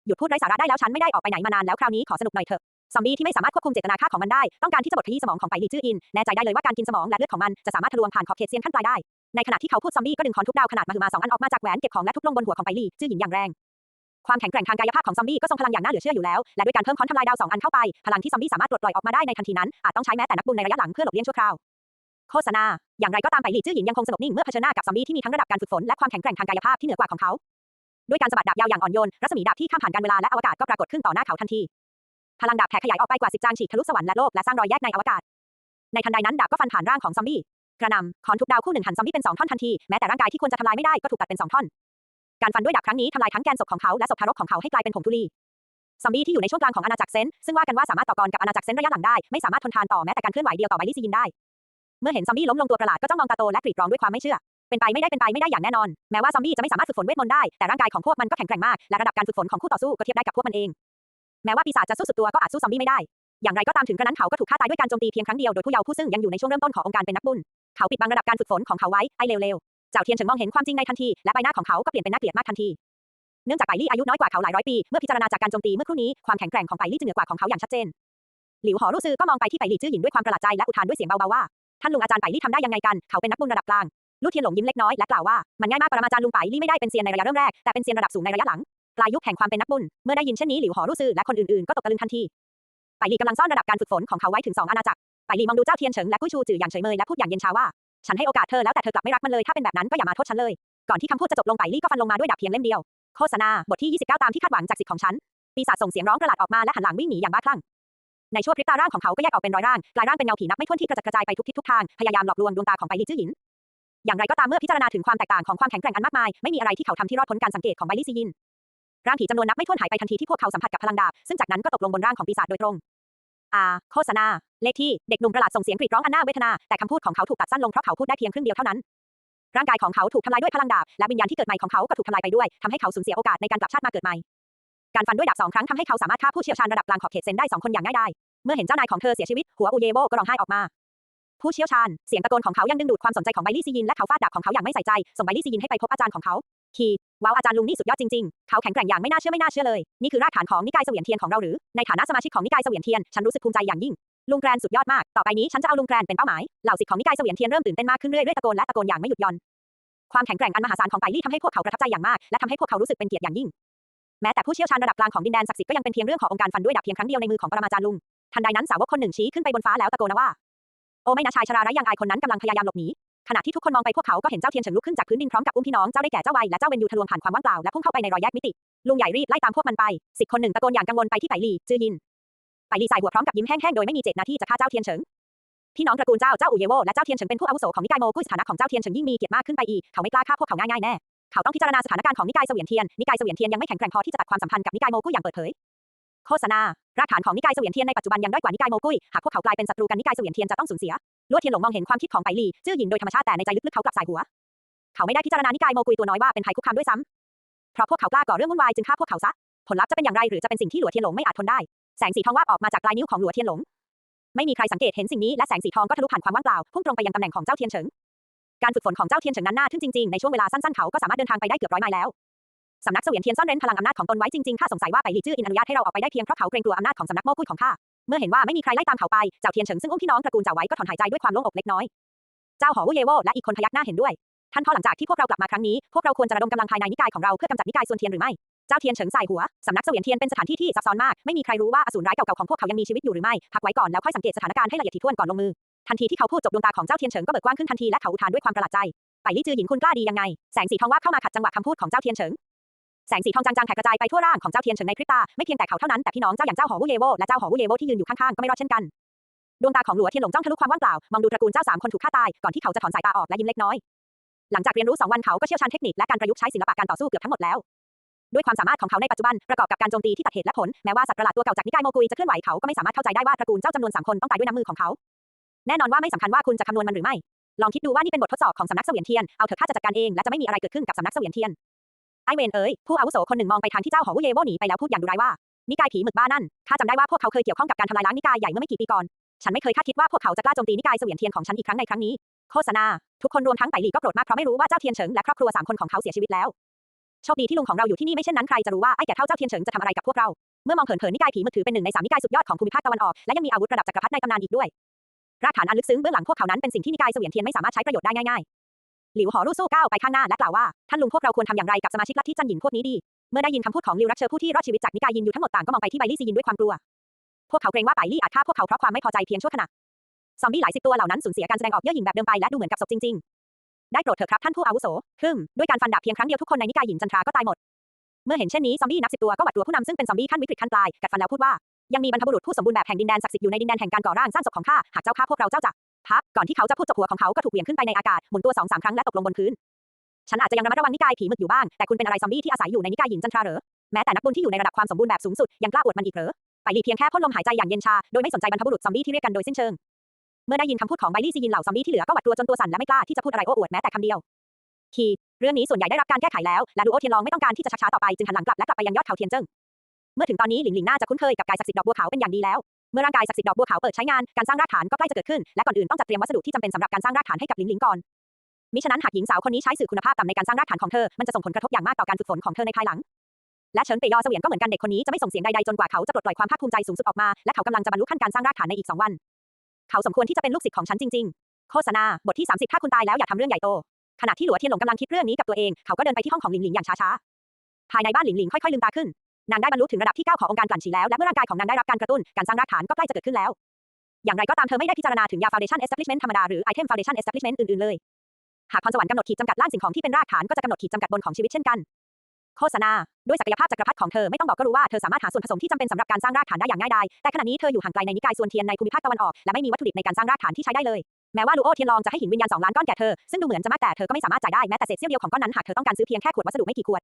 หยุดพูดไร้สาระได้แล้วฉันไม่ได้ออกไปไหนมานานแล้วคราวนี้ขอสนุกหน่อยเถอะ ซอมบี้ที่ไม่สามารถควบคุมเจตนาฆ่าของมันได้ ต้องการที่จะบดขยี้สมองของไปหลี่จื้ออิน แน่ใจได้เลยว่าการกินสมองและเลือดของมันจะสามารถทะลวงผ่านขอบเขตเซียนขั้นปลายได้ ในขณะที่เขาพูดซอมบี้ก็ดึงคอนทุบดาวขนาดมหึมาสองอันออกมาจากแหวนเก็บของและทุบลงบนหัวของไปหลี่จื้อหยินอย่างแรง ความแข็งแกร่งทางกายภาพของซอมบี้ก็ทรงพลังอย่างน่าเหลือเชื่ออยู่แล้ว และด้วยการเพิ่มคอนทำลายดาวสองอันเข้าไป พลังที่ซอมบี้สามารถปลดปล่อยออกมาได้ในทันทีนั้น อาจต้องใช้แม้แต่นักบุญในระยะหลังเพื่อหลบเลี่ยงชั่วคราวโฆษณา อย่างไรก็ตามไปหลี่จื้อหยินยังคงสงบนิ่งเมื่อเผชิญหน้ากับซอมบี้ที่มีทั้งระดับการฝึกฝนและความแข็งแกร่งทางกายภาพที่เหนือกว่าของเขา ด้วยการสะบัดดาบยาวอย่างอ่อนโยน รัศมีดาบที่ข้ามผ่านการเวลาและอวกาศก็ปรากฏขึ้นต่อหน้าเขาทันที พลังดาบแผ่ขยายออกไปกว่าสิบจางฉีกทะลุสวรรค์และโลกและสร้างรอยแยกในอวกาศ ในทันใดนั้นดาบก็ฟันผ่านร่างของซอมบี้กระนำคอนทุบดาวคู่หนึ่งหันซอมบี้เป็นสองท่อนทันทีแม้แต่ร่างกายที่ควรจะทำลายไม่ได้ก็ถูกตัดเป็นสองท่อน การฟันด้วยดาบครั้งนี้ทำลายทั้งแกนศพของเขาและศพทารกของเขาให้กลายเป็นผงธุลีซอมบี้ที่อยู่ในช่วงกลางของอาณาจักรเซนซึ่งว่ากันว่าสามารถต่อกรกับอาณาจักรเซนระยะหลังได้ไม่สามารถทนทานต่อแม้แต่การเคลื่อนไหวเดียวต่อไบลี่ซียินได้ เมื่อเห็นซอมบี้ล้มลงตัวประหลาดก็จ้องมองตาโตและกรีดร้องด้วยความไม่เชื่อ เป็นไปไม่ได้เป็นไปไม่ได้อย่างแน่นอน แม้ว่าซอมบี้จะไม่สามารถฝึกฝนเวทมนต์ได้แต่ร่างกายของพวกมันก็แข็งแกร่งมากและระดับการฝึกฝนของคู่ต่อสู้ก็เทียบได้กับพวกมันเอง แม้ว่าปีศาจจะสู้สุดตัวก็อาจสู้ซอมบี้ไม่ได้ อย่างไรก็ตามถึงกระนั้นเขาก็ถูกฆ่าตายด้วยการโจมตีเพียงครั้งเดียวโดยผู้เยาว์ผู้ซึ่งยังอยู่ในช่วงเริ่มต้นขององค์การเป็นนักบุญเขาปิดบังระดับการฝึกฝนของเขาไว้ไอเลวๆเจ้าเทียนเฉิงมองเห็นความจริงในทันทีและใบหน้าของเขาก็เปลี่ยนเป็นน่าเกลียดมากทันทีเนื่องจากไปลี่อายุน้อยกว่าเขาหลายร้อยปีเมื่อพิจารณาจากการโจมตีเมื่อครู่นี้ความแข็งแกร่งของไปลี่จึงเหนือกว่าของเขาอย่างชัดเจนหลิวหอรู้ซือก็มองไปที่ไปลี่จื้อหยินด้วยความประหลาดใจและอุทานด้วยเสียงเบาๆว่าท่านลุงอาจารย์ไปลี่ทำได้ยังไงกันเขาเป็นนักบุญระดับกลางลู่เทียนหลงยิ้มเล็กน้อยและกล่าวว่ามันง่ายมากปรมาจารย์ลุงไปลี่ไม่ได้เป็นเซียนในระยะเริ่มแรกแต่เป็นเซียนระดับสูงในระยะหลัง ปลายยุคแห่งความเป็นนักบุญ เมื่อได้ยินเช่นนี้หลิวหอรู้ซือและคนอื่นๆ ก็ตกตะลึงทันทีไปลีกำลังซ่อนระดับการฝึกฝนของเขาไว้ถึงสองอาณาจักรไปลีมองดูเจ้าเทียนเฉิงและกุ้ยชูจืออย่างเฉยเมยและพูดอย่างเย็นชาว่า ฉันให้โอกาสเธอแล้วแต่เธอกลับไม่รักมันเลยถ้าเป็นแบบนั้นก็อย่ามาโทษฉันเลย ก่อนที่คำพูดจะจบลงไปลี่ก็ฟันลงมาด้วยดาบเพียงเล่มเดียว โฆษณาบทที่ 29 ตามที่คาดหวังจากสิทธิ์ของฉัน ปีศาจส่งเสียงร้องประหลาดออกมาและหันหลังวิ่งหนีอย่างบ้าคลั่ง ในชั่วพริบตาร่างของเขาก็แยกออกเป็นร้อยร่างกลายร่างเป็นเงาผีนับไม่ถ้วนที่กระจัดกระจายไปทุกทิศทุกทาง พยายามหลอกลวงดวงตาของไปลี่จื้อหยิน อย่างไรก็ตามเมื่อพิจารณาถึงความแตกต่างของความแข็งแกร่งอันมากมาย ไม่มีอะไรที่เขาทำที่รอดพ้นการสังเกตของไบลี่ซียิน ร่างผีจำนวนนับไม่ถ้วนหายไปทันทีที่พวกเขาสัมผัสกับพลังดาบ ซึ่งจากนั้นก็ตกลงบนร่างของปีศาจโดยตรง อ่า โฆษณา เลขที่ เด็กหนุ่มประหลาดส่งเสียงกรีดร้องอันน่าเวทนา แต่คำพูดของเขาถูกตัดสั้นลงเพราะเขาพูดได้เพียงครึ่งเดียวเท่านั้น ร่างกายของเขาถูกทำลายด้วยพลังดาบ และวิญญาณที่เกิดใหม่ของเขาก็ถูกทำลายไปด้วยทำให้เขาสูญเสียโอกาสในการกลับชาติมาเกิดใหม่ การฟันด้วยดาบสองครั้งทำให้เขาสามารถฆ่าผู้เชี่ยวชาญระดับกลางขอบเขตเซนได้สองคนอย่างง่ายดายเมื่อเห็นเจ้านายของเธอเสียชีวิตหัวอูเยโบก็ร้องไห้ออกมา ผู้เชี่ยวชาญ เสียงตะโกนของเขายังดึงดูดความสนใจของไบลี่ซียินและเขาฟาดดาบของเขาอย่างไม่ใส่ใจ ส่งไบลี่ซียินให้ไปพบอาจารย์ของเขาคีว้าวอาจารย์ลุงนี่สุดยอดจริงๆ เขาแข็งแกร่งอย่างไม่น่าเชื่อไม่น่าเชื่อเลย นี่คือรากฐานของนิกายเสวียนเทียนของเราหรือ ในฐานะสมาชิกของนิกายเสวียนเทียน ฉันรู้สึกภูมิใจอย่างยิ่ง ลุงแกรนสุดยอดมาก ต่อไปนี้ฉันจะเอาลุงแกรนเป็นเป้าหมาย เหล่าศิษย์ของนิกายเสวียนเทียนเริ่มตื่นเต้นมากขึ้นเรื่อยๆตะโกนและตะโกนอย่างไม่หยุดหย่อน ความแข็งแกร่งอันมหาศาลของไปลี่ทำให้พวกเขาประทับใจอย่างมาก และทำให้พวกเขารู้สึกเป็นเกียรติอย่างยิ่ง แม้แต่ผู้เชี่ยวชาญระดับกลางของดินแดนศักดิ์สิทธิ์ก็ยังเป็นเพียงเรื่องขององค์การฟันด้วยดาบเพียงครั้งเดียวในมือของปรมาจารย์ลุงทันใดนั้นสาวกคนหนึ่งชี้ขึ้นไปบนฟ้าแล้วตะโกนว่า โอ้ไม่นะชายชราไร้ยางอายคนนั้นกำลังพยายามหลบหนีขณะที่ทุกคนมองไปพวกเขาก็เห็นเจ้าเทียนเฉิงลุกขึ้นจากพื้นดินพร้อมกับอุ้มพี่น้องเจ้าได้แก่เจ้าไวและเจ้าเวนยูทะลวงผ่านความว่างเปล่าและพุ่งเข้าไปในรอยแยกมิติลุงใหญ่รีบไล่ตามพวกมันไปสิบคนหนึ่งตะโกนอย่างกังวลไปที่ไปหลี่จือยินไปหลี่ใส่หัวพร้อมกับยิ้มแห้งๆโดยไม่มีเจตนาที่จะฆ่าเจ้าเทียนเฉิงพี่น้องตระกูลเจ้าเจ้าอูเยโวและเจ้าเทียนเฉิงเป็นผู้อาวุโสของนิกายโมกุยสถานะของเจ้าเทียนเฉิงยิ่งมีเกียรติมากขึ้นไปอีกเขาไม่กล้าฆ่าพวกเขาง่ายๆแน่เขาต้องพิจารณาสถานการณ์ของนิกายเสวียนเทียนนิกายเสวียนเทียนยังไม่แข็งแกร่งพอที่จะตัดความสัมพันธ์กับนิกายโมกุยอย่างเปิดเผย โฆษณารากฐานของนิกายเสวียนเทียนในปัจจุบันยังด้อยกว่านิกายโมกุยหากพวกเขากลายเป็นศัตรูกันนิกายเสวียนเทียนจะต้องสูญเสียลวดเทียนหลงมองเห็นความคิดของไปหลี่จื้อหยินโดยธรรมชาติแต่ในใจลึกๆเขากลับสายหัว เขาไม่ได้พิจารณานิกายโมกุยตัวน้อยว่าเป็นภัยคุกคามด้วยซ้ำเพราะพวกเขากล้าก่อเรื่องวุ่นวายจึงฆ่าพวกเขาซะผลลัพธ์จะเป็นอย่างไรหรือจะเป็นสิ่งที่หลัวเทียนหลงไม่อาจทนได้แสงสีทองวาบออกมาจากปลายนิ้วของหลัวเทียนหลง ไม่มีใครสังเกตเห็นสิ่งนี้และแสงสีทองก็ทะลุผ่านความว่างเปล่าพุ่งตรงไปยังตำแหน่งของเจ้าเทียนเฉิงการฝึกฝนของเจ้าเทียนเฉิงนั้นน่าทึ่งจริงๆในช่วงเวลาสั้นๆเขาก็สามารถเดินทางไปได้เกือบร้อยไมล์แล้ว สำนักเสวียนเทียนซ่อนเร้นพลังอำนาจของตนไว้จริงๆข้าสงสัยว่าไปหลีจื้ออินอนุญาตให้เราออกไปได้เพียงเพราะเขาเกรงกลัวอำนาจของสำนักโม่กุ้ยของข้า เมื่อเห็นว่าไม่มีใครไล่ตามเขาไปเจ้าเทียนเฉิงซึ่งอุ้มพี่น้องตระกูลเจ้าไว้ก็ถอนหายใจด้วยความโล่งอกเล็กน้อย เจ้าหอวูเยโวและอีกคนพยักหน้าเห็นด้วย ท่านพ่อหลังจากที่พวกเรากลับมาครั้งนี้พวกเราควรจะระดมกำลังภายในนิกายของเราเพื่อกำจัดนิกายส่วนเทียนหรือไม่ เจ้าเทียนเฉิงใส่หัวสำนักเสวียนเทียนเป็นสถานที่ที่ซับซ้อนมากไม่มีใครรู้ว่าอสูรร้ายเก่าๆของพวกเขายังมีชีวิตอยู่หรือไม่พักไว้ก่อนแล้วค่อยสังเกตสถานการณ์ให้ละเอียดถี่ถ้วนก่อนลงมือทันทีที่เขาพูดจบดวงตาของเจ้าเทียนเฉิงก็เบิกกว้างขึ้นทันทีและเขาอุทานด้วยความประหลาดใจไปลี่จือหญิงคุณกล้าดียังไง แสงสีทองวาบเข้ามาขัดจังหวะคำพูดของเจ้าเทียนเฉิง แสงสีทองจางๆแผ่กระจายไปทั่วร่างของเจ้าเทียนเฉิงในพริบตา ไม่เพียงแต่เขาเท่านั้นแต่พี่น้องเจ้าอย่างเจ้าหอวูเยโวและเจ้าหอวูเยโวที่ยืนอยู่ข้างๆก็ไม่รอดเช่นกันดวงตาของหลัวเทียนหลงจ้องทะลุความว่างเปล่ามองดูตระกูลเจ้าสามคนถูกฆ่าตายก่อนที่เขาจะถอนสายตาออกและยิ้มเล็กน้อย หลังจากเรียนรู้สองวันเขาก็เชี่ยวชาญเทคนิคและการประยุกต์ใช้ศิลปะการต่อสู้เกือบทั้งหมดแล้วด้วยความสามารถของเขาในปัจจุบันประกอบกับการโจมตีที่ตัดเหตุและผลแม้ว่าสัตว์ประหลาดตัวเก่าจากนิกายโมกุยจะเคลื่อนไหวเขาก็ไม่สามารถเข้าใจได้ว่าตระกูลเจ้าจำนวนสามคนต้องตายด้วยน้ำมือของเขาแน่นอนว่าไม่สำคัญว่าคุณจะคำนวณมันหรือไม่ ลองคิดดูว่านี่เป็นบททดสอบของสำนักเสวียนเทียนเอาเถอะข้าจะจัดการเองและจะไม่มีอะไรเกิดขึ้นกับสำนักเสวียนเทียน ไอเวนเอ๋ยผู้อาวุโสคนหนึ่งมองไปทางที่เจ้าหอวุเยโวหนีไปแล้วพูดอย่างดุร้ายว่า นิกายผีหมึกบ้านั่นข้าจำได้ว่าพวกเขาเคยเกี่ยวข้องกับการทำลายล้างนิกายใหญ่เมื่อไม่กี่ปีก่อน ฉันไม่เคยคาดคิดว่าพวกเขาจะกล้าโจมตีนิกายเสวียนเทียนของฉันอีกครั้งในครั้งนี้ โฆษณา ทุกคนรวมทั้งไปหลีก็โกรธมากเพราะไม่รู้ว่าเจ้าเทียนเฉิงและครอบครัวสามคนของเขาเสียชีวิตแล้ว โชคดีที่ลุงของเราอยู่ที่นี่ไม่เช่นนั้นใครจะรู้ว่าไอ้แก่เท่าเจ้าเทียนเฉิงจะทำอะไรกับพวกเรา เมื่อมองเผินๆนิกายผีมือถือเป็นหนึ่งในสามนิกายสุดยอดของภูมิภาคตะวันออกและยังมีอาวุธระดับจักรพรรดิในตำนานอีกด้วย รากฐานอันลึกซึ้งเบื้องหลังพวกเขานั้นเป็นสิ่งที่นิกายเสวียนเทียนไม่สามารถใช้ประโยชน์ได้ง่ายๆ หลิวหอรู่สู้ก้าวไปข้างหน้าและกล่าวว่า ท่านลุงพวกเราควรทำอย่างไรกับสมาชิกลัทธิจันหยินพวกนี้ดี เมื่อได้ยินคำพูดของลิวรักเชอผู้ที่รอดชีวิตจากนิกายยินอยู่ทั้งหมดต่างก็มองไปที่ไบลี่ซียินด้วยความกลัว พวกเขาเกรงว่าไบลี่อาจฆ่าพวกเขาเพราะความไม่พอใจเพียงชั่วขณะ ซอมบี้หลายสิบตัวเหล่านั้นสูญเสียการแสดงออกเย่อหยิ่งแบบเดิมไปและดูเหมือนกับศพจริงๆ ได้โปรดเถอะครับท่านผู้อาวุโสฮึมด้วยการฟันดาบเพียงครั้งเดียวทุกคนในนิกายหยินจันทราก็ตายหมด เมื่อเห็นเช่นนี้ซอมบี้นับสิบตัวก็หวาดกลัวผู้นำซึ่งเป็นซอมบี้ขั้นวิกฤตขั้นปลายกัดฟันแล้วพูดว่ายังมีบรรพบุรุษผู้สมบูรณ์แบบแห่งดินแดนศักดิ์สิทธิ์อยู่ในดินแดนแห่งการก่อร่างสร้างศพของข้าหากเจ้าฆ่าพวกเราเจ้าจะ พักก่อนที่เขาจะพูดจบหัวของเขาก็ถูกเหวี่ยงขึ้นไปในอากาศ หมุนตัวสองสามครั้งและตกลงบนพื้น ฉันอาจจะยังระมัดระวังนิกายผีหมึกอยู่บ้าง แต่คุณเป็นอะไรซอมบี้ที่อาศัยอยู่ในนิกายหญิงจันทราเหรอ แม้แต่นักบุญที่อยู่ในระดับความสมบูรณ์แบบสูงสุดยังกล้าอวดมันอีกเหรอไปลีเพียงแค่พ่นลมหายใจอย่างเย็นชา โดยไม่สนใจบรรพบุรุษซอมบี้ที่เรียกกันโดยสิ้นเชิง เมื่อได้ยินคำพูดของไบลี่ซียินเหล่าซอมบี้ที่เหลือก็หวาดกลัวจนตัวสั่นและไม่กล้าที่จะพูดอะไรโอ้อวดแม้แต่คำเดียวคีเรื่องนี้ส่วนใหญ่ได้รับการแก้ไขแล้ว และลูโอเทียนลองไม่ต้องการที่จะชักช้าต่อไปจึงหันหลังกลับและกลับไปยังยอดเขาเทียนเจิ้งเมื่อถึงตอนนี้หลิงหลิงน่าจะคุ้นเคยกับกายศักดิ์สิทธิ์ดอกบัวขาวเป็นอย่างดีแล้ว เมื่อร่างกายศักดิ์สิทธิ์ดอกบัวขาวเปิดใช้งาน การสร้างรากฐานก็ใกล้จะเกิดขึ้น และก่อนอื่นต้องจัดเตรียมวัสดุที่จำเป็นสำหรับการสร้างรากฐานให้กับหลิงหลิงก่อน มิฉะนั้นหากหญิงสาวคนนี้ใช้สื่อคุณภาพต่ำในการสร้างรากฐานของเธอ มันจะส่งผลกระทบอย่างมากต่อการฝึกฝนของเธอในภายหลัง และเฉินเปยอเสวียนก็เหมือนกันเด็กคนนี้จะไม่ส่งเสียงใดๆจนกว่าเขาจะปลดปล่อยความภาคภูมิใจสูงสุดออกมา และเขากำลังจะบรรลุขั้นการสร้างรากฐานในอีกสองวัน เขาสมควรที่จะเป็นลูกศิษย์ของฉันจริง ๆ โฆษณา บทที่ 30 ถ้าคุณตายแล้วอย่าทำเรื่องใหญ่โต ขณะที่หลัวเทียนหลงกำลังคิดเรื่องนี้กับตัวเอง เขาก็เดินไปที่ห้องของหลิงหลิงอย่างช้าๆ ภายในบ้านหลิงหลิงค่อยๆลืมตาขึ้น นางได้บรรลุถึงระดับที่ 9 ขององค์การกลั่นฉีแล้ว และเมื่อร่างกายของนางได้รับการกระตุ้น การสร้างรากฐานก็ใกล้จะเกิดขึ้นแล้ว อย่างไรก็ตามเธอไม่ได้พิจารณาถึงยา Foundation Establishment ธรรมดาหรือ Item Foundation Establishment อื่นๆเลย หากพรสวรรค์กำหนดขีดจำกัดล่างสิ่งของที่เป็นรากฐานก็จะกำหนดขีดจำกัดบนของชีวิตเช่นกัน โฆษณา ด้วยศักยภาพจักรพรรดิของเธอไม่ต้องบอกก็รู้ว่าเธอสามารถหาส่วนผสมที่จำเป็นสำหรับการสร้างรากฐานได้อย่างง่ายดาย แต่ขณะนี้เธออยู่ห่างไกลในนิกายส่วนเทียนในภูมิภาคตะวันออกและไม่มีวัตถุดิบในการสร้างรากฐานที่ใช้ได้เลยแม้ว่าลูโอเทียนลองจะให้หินวิญญาณสองล้านก้อนแก่เธอ ซึ่งดูเหมือนจะมากแต่เธอก็ไม่สามารถจ่ายได้แม้แต่เศษเสี้ยวเดียวของก้อนนั้นหากเธอต้องการซื้อเพียงแค่ขวดวัสดุไม่กี่ขวด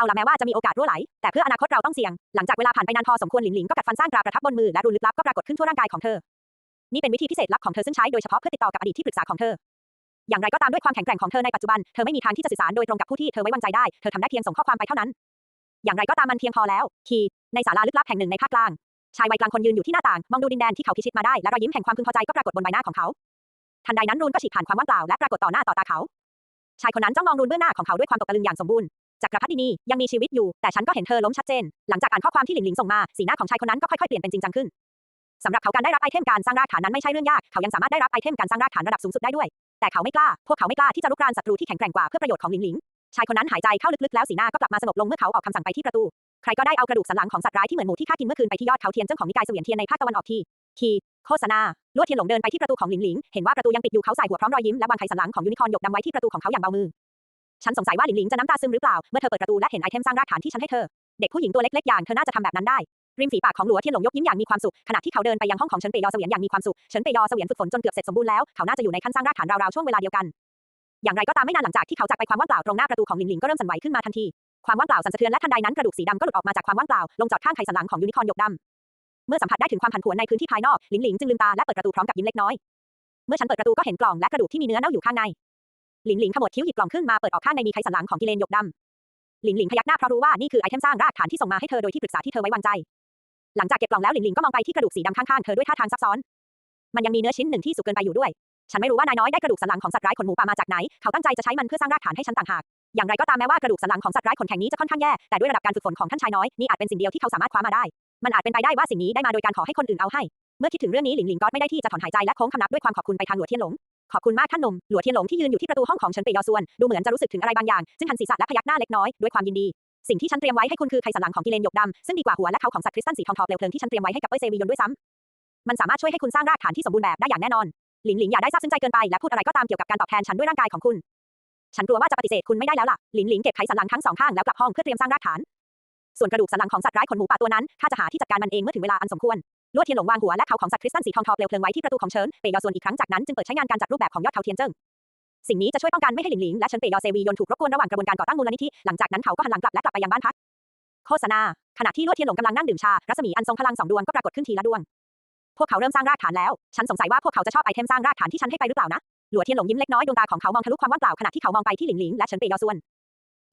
เอาละแม้ว่าจะมีโอกาสรั่วไหล แต่เพื่ออนาคตเราต้องเสี่ยง หลังจากเวลาผ่านไปนานพอสมควรหลิงหลิงก็กัดฟันสร้างตราประทับบนมือและรูนลึกลับก็ปรากฏขึ้นทั่วร่างกายของเธอ นี่เป็นวิธีพิเศษลับของเธอซึ่งใช้โดยเฉพาะเพื่อติดต่อกับอดีตที่ปรึกษาของเธอ อย่างไรก็ตามด้วยความแข็งแกร่งของเธอในปัจจุบัน เธอไม่มีทางที่จะสื่อสารโดยตรงกับผู้ที่เธอไว้วางใจได้ เธอทำได้เพียงส่งข้อความไปเท่านั้น อย่างไรก็ตามมันเพียงพอแล้วคีในศาลาลึกลับแห่งหนึ่งในภาคกลาง ชายวัยกลางคนยืนอยู่ที่หน้าต่าง มองดูดินแดนที่เขาพิชิตมาได้ และรอยยิ้มแห่งความพึงพอใจก็ปรากฏบนใบหน้าของเขา ทันใดนั้นรูนก็ฉีกผ่านความว่างเปล่าและปรากฏต่อหน้าต่อตาเขา ชายคนนั้นจ้องมองรูนเบื้องหน้าของเขาด้วยความตกตะลึงอย่างสมบูรณ์ จักรพรรดินียังมีชีวิตอยู่ แต่ฉันก็เห็นเธอล้มชัดเจน หลังจากอ่านข้อความที่หลิงหลิงส่งมา สีหน้าของชายคนนั้นก็ค่อยๆเปลี่ยนเป็นจริงจังขึ้นสำหรับเขาการได้รับไอเทมการสร้างรากฐานนั้นไม่ใช่เรื่องยาก เขายังสามารถได้รับไอเทมการสร้างรากฐานระดับสูงสุดได้ด้วย แต่เขาไม่กล้า พวกเขาไม่กล้าที่จะรุกรานศัตรูที่แข็งแกร่งกว่าเพื่อประโยชน์ของหลิงหลิง ชายคนนั้นหายใจเข้าลึกๆแล้วสีหน้าก็กลับมาสงบลงเมื่อเขาออกคำสั่งไปที่ประตู ใครก็ได้เอากระดูกสันหลังของสัตว์ร้ายที่เหมือนหมูที่ฆ่ากินเมื่อคืนไปที่ยอดเขาเทียนเจ้าของนิกายเสวียนเทียนในภาคตะวันออกทีคีโฆษณาลวดเทียนหลงเดินไปที่ประตูของหลิงหลิง เห็นว่าประตูยังปิดอยู่เขาใส่หัวพร้อมรอยยิ้มและวางไขสันหลังของยูนิคอร์นหยกดำไว้ที่ประตูของเขาอย่างเบามือ ฉันสงสัยว่าหลิงหลิงจะน้ำตาซึมหรือเปล่า เมื่อเธอเปิดประตูและเห็นไอเทมสร้างรากฐานที่ฉันให้เธอ เด็กผู้หญิงตัวเล็กๆอย่างเธอน่าจะทำแบบนั้นได้ ริมฝีปากของหลัวเทียนหลงยกยิ้มอย่างมีความสุข ขณะที่เขาเดินไปยังห้องของเฉินเปยอเสวียนอย่างมีความสุข เฉินเปยอเสวียนฝึกฝนจนเกือบเสร็จสมบูรณ์แล้ว เขาน่าจะอยู่ในขั้นสร้างรากฐานราวๆช่วงเวลาเดียวกัน อย่างไรก็ตามไม่นานหลังจากที่เขาจากไปความว่างเปล่าตรงหน้าประตูของหลิงหลิงก็เริ่มสั่นไหวขึ้นมาทันที ความว่างเปล่าสั่นสะเทือนและทันใดนั้นกระดูกสีดำก็หลุดออกมาจากความว่างเปล่าลงจอดข้างไขสันหลังของยูนิคอร์นหยกดำเมื่อสัมผัสได้ถึงความผันผวนในพื้นที่ภายนอกหลิงหลิงจึงลืมตาและเปิดประตูพร้อมกับยิ้มเล็กน้อยเมื่อฉันเปิดประตูก็เห็นกล่องและกระดูกที่มีเนื้อเน่าอยู่ข้างใน หลิงหลิงขมวดคิ้วหยิบกล่องขึ้นมาเปิดออกข้างในมีไขสันหลังของกิเลนหยกดำหลิงหลิงพยักหน้าเพราะรู้ว่านี่คือไอเทมสร้างรากฐานที่ส่งมาให้เธอโดยที่ปรึกษาที่เธอไว้วางใจ หลังจากเก็บกล่องแล้วหลิงหลิงก็มองไปที่กระดูกสีดำข้างๆเธอด้วยท่าทางซับซ้อน มันยังมีเนื้อชิ้นหนึ่งที่สุกเกินไปอยู่ด้วย ฉันไม่รู้ว่านายน้อยได้กระดูกสันหลังของสัตว์ร้ายขนหมูป่ามาจากไหน เขาตั้งใจจะใช้มันเพื่อสร้างรากฐานให้ฉันต่างหาก อย่างไรก็ตามแม้ว่ากระดูกสันหลังของสัตว์ร้ายขนแข็งนี้จะค่อนข้างแย่แต่ด้วยระดับการฝึกฝนของท่านชายน้อยนี่อาจเป็นสิ่งเดียวที่เขาสามารถคว้ามาได้ มันอาจเป็นไปได้ว่าสิ่งนี้ได้มาโดยการขอให้คนอื่นเอาให้ เมื่อคิดถึงเรื่องนี้หลิงหลิงก็ไม่ได้ที่จะถอนหายใจและโค้งคำนับด้วยความขอบคุณไปทางหลัวเทียนหลง ขอบคุณมากท่านหนุ่ม หลัวเทียนหลงที่ยืนอยู่ที่ประตูห้องของฉินเปยอส่วน ดูเหมือนจะรู้สึกถึงอะไรบางอย่างจึงหันศีรษะและพยักหน้าเล็กน้อยด้วยความยินดี สิ่งที่ฉันเตรียมไว้ให้คุณคือไขสันหลังของกิเลนหยกดำซึ่งดีกว่าหัวและเขาของสัตว์คริสตัลสีทองทอเปลวเพลิงที่ฉันเตรียมไว้ให้กับเป้ยเซวียนด้วยซ้ำมันสามารถช่วยให้คุณสร้างรากฐานที่สมบูรณ์แบบได้อย่างแน่นอนหลิงหลิงอย่าได้ซาบซึ้งใจเกินไปและพูดอะไรก็ตามเกี่ยวกับการตอบแทนฉันด้วยร่างกายของคุณ ฉันกลัวว่าจะปฏิเสธคุณไม่ได้แล้วล่ะหลิงหลิงเก็บไขสันหลังทั้งสองข้างแล้วกลับห้องเพื่อเตรียมสร้างรากฐาน ส่วนกระดูกสันหลังของสัตว์ร้ายขนหมูป่าตัวนั้นข้าจะหาที่จัดการมันเองเมื่อถึงเวลาอันสมควร ลวดเทียนหลงวางหัวและเขาของสัตว์คริสตัลสีทองทอเปลวเพลิงไว้ที่ประตูของเฉินเปยอส่วนอีกครั้งจากนั้นจึงเปิดใช้งานการจัดรูปแบบของยอดเขาเทียนเจิ้งสิ่งนี้จะช่วยป้องกันไม่ให้หลิงหลิงและเฉินเปยอเซวียนถูกรบกวนระหว่างกระบวนการก่อตั้งมูลนิธิหลังจากนั้นเขาก็หันหลังกลับและกลับไปยังบ้านพักโฆษณาขณะที่ลวดเทียนหลงกำลังนั่งดื่มชารัศมีอันทรงพลังสองดวงก็ปรากฏขึ้นทีละดวง พวกเขาเริ่มสร้างรากฐานแล้ว ฉันสงสัยว่าพวกเขาจะชอบไอเทมสร้างรากฐานที่ฉันให้ไปหรือเปล่านะหลัวเทียนหลงยิ้มเล็กน้อยดวงตาของเขามองทะลุความว่างเปล่าขณะที่เขามองไปที่หลิงหลิงและเฉินเปยอส่วน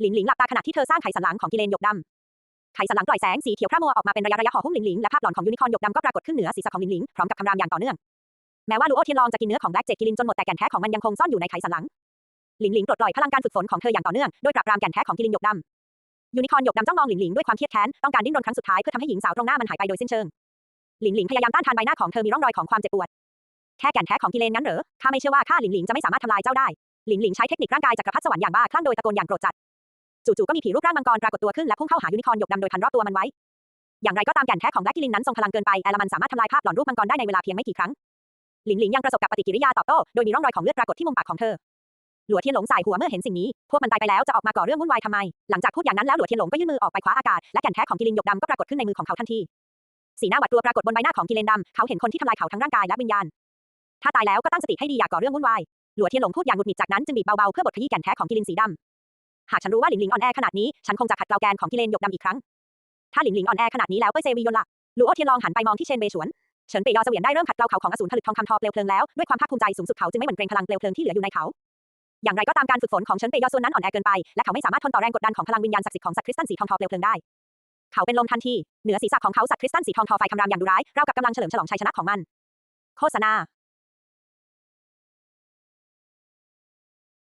หลิงหลิงหลับตาขณะที่เธอสร้างไขสันหลังของกิเลนหยกดำ ไขสันหลังปล่อยแสงสีเขียวพร่ามัวออกมาเป็นระยะระยะห่อหุ้มหลิงหลิงและภาพหลอนของยูนิคอร์นหยกดำก็ปรากฏขึ้นเหนือศีรษะของหลิงหลิงพร้อมกับคำรามอย่างต่อเนื่องแม้ว่าลูโอเทียนลองจะกินเนื้อของแบล็กเจ็ดกิลินจนหมดแต่แก่นแท้ของมันยังคงซ่อนอยู่ในไขสันหลังหลิงหลิงปลดปล่อยพลังการฝึกฝนของเธออย่างต่อเนื่องด้วยปราบปรามแก่นแท้ของกิลินหยกดำยูนิคอร์นหยกดำจ้องมองหลิงหลิงด้วยความเครียดแค้นต้องการดิ้นรนครั้งสุดท้ายเพื่อทำให้หญิงสาวตรงหน้ามันหายไปโดยสิ้นเชิงหลิงหลิงพยายามต้านทานใบหน้าของเธอมีร่องรอยของความเจ็บปวดแค่แก่นแท้ของกิเลนงั้นเหรอข้าไม่เชื่อว่าข้าหลิงหลิงจะไม่สามารถทำลายเจ้าได้หลิงหลิงใช้เทคนิคร่างกายจักรพรรดิสวรรค์อย่างบ้าคลั่งโดยตะโกนอย่างโกรธจัด จู่ๆก็มีผีรูปร่างมังกรปรากฏตัวขึ้นและพุ่งเข้าหายูนิคอร์นหยกดำโดยพันรอบตัวมันไว้ อย่างไรก็ตามแก่นแท้ของแบล็กกิลินนั้นทรงพลังเกินไปแอลมันสามารถทำลายภาพหลอนรูปมังกรได้ในเวลาเพียงไม่กี่ครั้งหลิงหลิงยังประสบกับปฏิกิริยาตอบโต้โดยมีร่องรอยของเลือดปรากฏที่มุมปากของเธอหลัวเทียนหลงสายหัวเมื่อเห็นสิ่งนี้ พวกมันตายไปแล้วจะออกมาก่อเรื่องวุ่นวายทำไม หลังจากพูดอย่างนั้นแล้วหลัวเทียนหลงก็ยื่นมือออกไปคว้าอากาศ และแก่นแท้ของกิลินหยกดำก็ปรากฏขึ้นในมือของเขาทันที สีหน้าหวาดกลัวปรากฏบนใบหน้าของกิเลนดำเขาเห็นคนที่ทำลายเขาทั้งร่างกายและวิญญาณ ถ้าตายแล้วก็ตั้งสติให้ดีอย่าก่อเรื่องวุ่นวาย หลัวเทียนหลงพูดอย่างหงุดหงิดจากนั้นจึงบีบเบาๆเพื่อบดขยี้แก่นแท้ของกิลินสีดำ หากฉันรู้ว่าหลิงหลิงอ่อนแอขนาดนี้ ฉันคงจะขัดเกลาแกนของกิเลนหยกดำอีกครั้ง ถ้าหลิงหลิงอ่อนแอขนาดนี้แล้วเป้ยเซวียนล่ะหลัวโอเทียนลองหันไปมองที่เชนเบฉวนเฉินเปยยอเสวียนได้เริ่มขัดเกลาเขาของอสูรผลึกทองคำทอเปลวเพลิงแล้วด้วยความภาคภูมิใจสูงสุดเขาจึงไม่หวั่นเกรงพลังเปลวเพลิงที่เหลืออยู่ในเขา อย่างไรก็ตามการฝึกฝนของเฉินเปยยอส่วนนั้นอ่อนแอเกินไปและเขาไม่สามารถทนต่อแรงกดดันของพลังวิญญาณศักดิ์สิทธิ์ของสัตว์คริสตัลสีทองทอเปลวเพลิงได้ เขาเป็นลมทันทีเหนือศีรษะของเขาสัตว์คริสตัลสีทองทอไฟคำรามอย่างดุร้ายราวกับกำลังเฉลิมฉลองชัยชนะของมัน โฆษณา